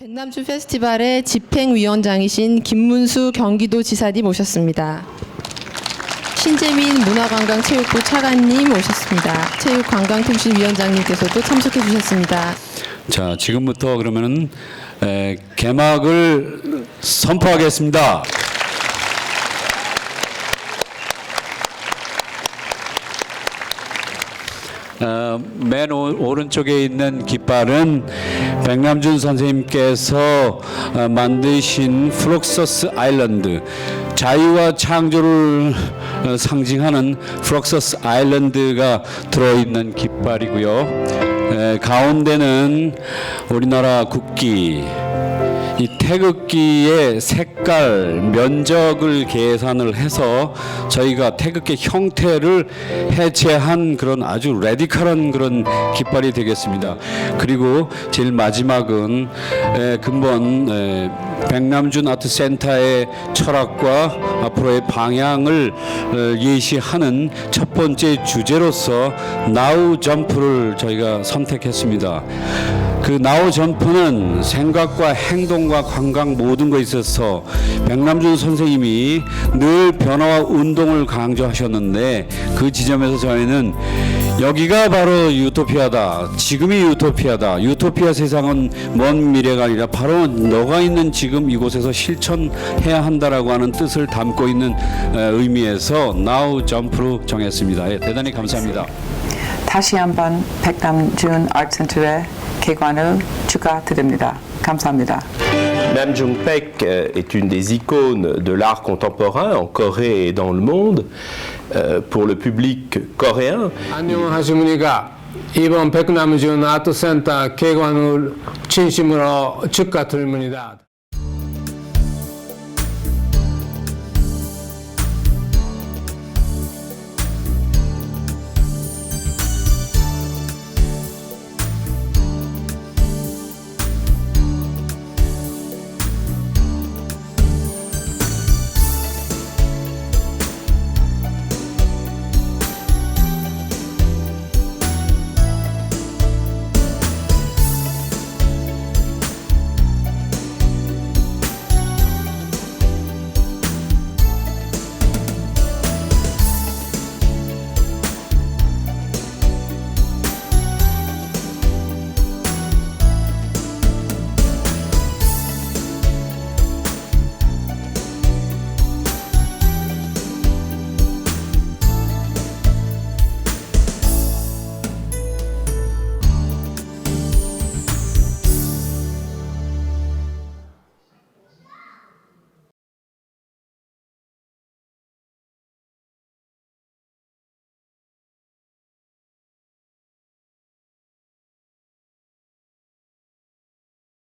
백남주 페스티벌의 집행위원장이신 김문수 경기도지사님 오셨습니다. 신재민 문화관광체육부 차관님 오셨습니다. 체육관광통신위원장님께서도 참석해 주셨습니다. 자, 지금부터 그러면은 에, 개막을 선포하겠습니다. 어, 맨 오, 오른쪽에 있는 깃발은 백남준 선생님께서 어, 만드신 플럭서스 아일랜드 자유와 창조를 어, 상징하는 플럭서스 아일랜드가 들어있는 깃발이고요. 에, 가운데는 우리나라 국기 이 태극기의 색깔, 면적을 계산을 해서 저희가 태극기 형태를 해체한 그런 아주 레디컬한 그런 깃발이 되겠습니다. 그리고 제일 마지막은 에, 근본 에, 백남준 아트센터의 철학과 앞으로의 방향을 어, 예시하는 첫 번째 주제로서 나우 점프를 저희가 선택했습니다. 그 나우 점프는 생각과 행동과 감각 모든 것에 있어서 백남준 선생님이 늘 변화와 운동을 강조하셨는데 그 지점에서 저희는 여기가 바로 유토피아다. 지금이 유토피아다. 유토피아 세상은 먼 미래가 아니라 바로 너가 있는 지금 이곳에서 실천해야 한다라고 하는 뜻을 담고 있는 에, 의미에서 나우 점프로 정했습니다. 예, 대단히 감사합니다. 다시 한번 백남준 아트센터의 개관을 축하드립니다. 감사합니다. Nam Jong-paek euh, est une des icônes de l'art contemporain en Corée et dans le monde. Euh, Pour le public coréen, 안녕하십니까. 이번 백남준 아트센터 개관을 진심으로 축하드립니다.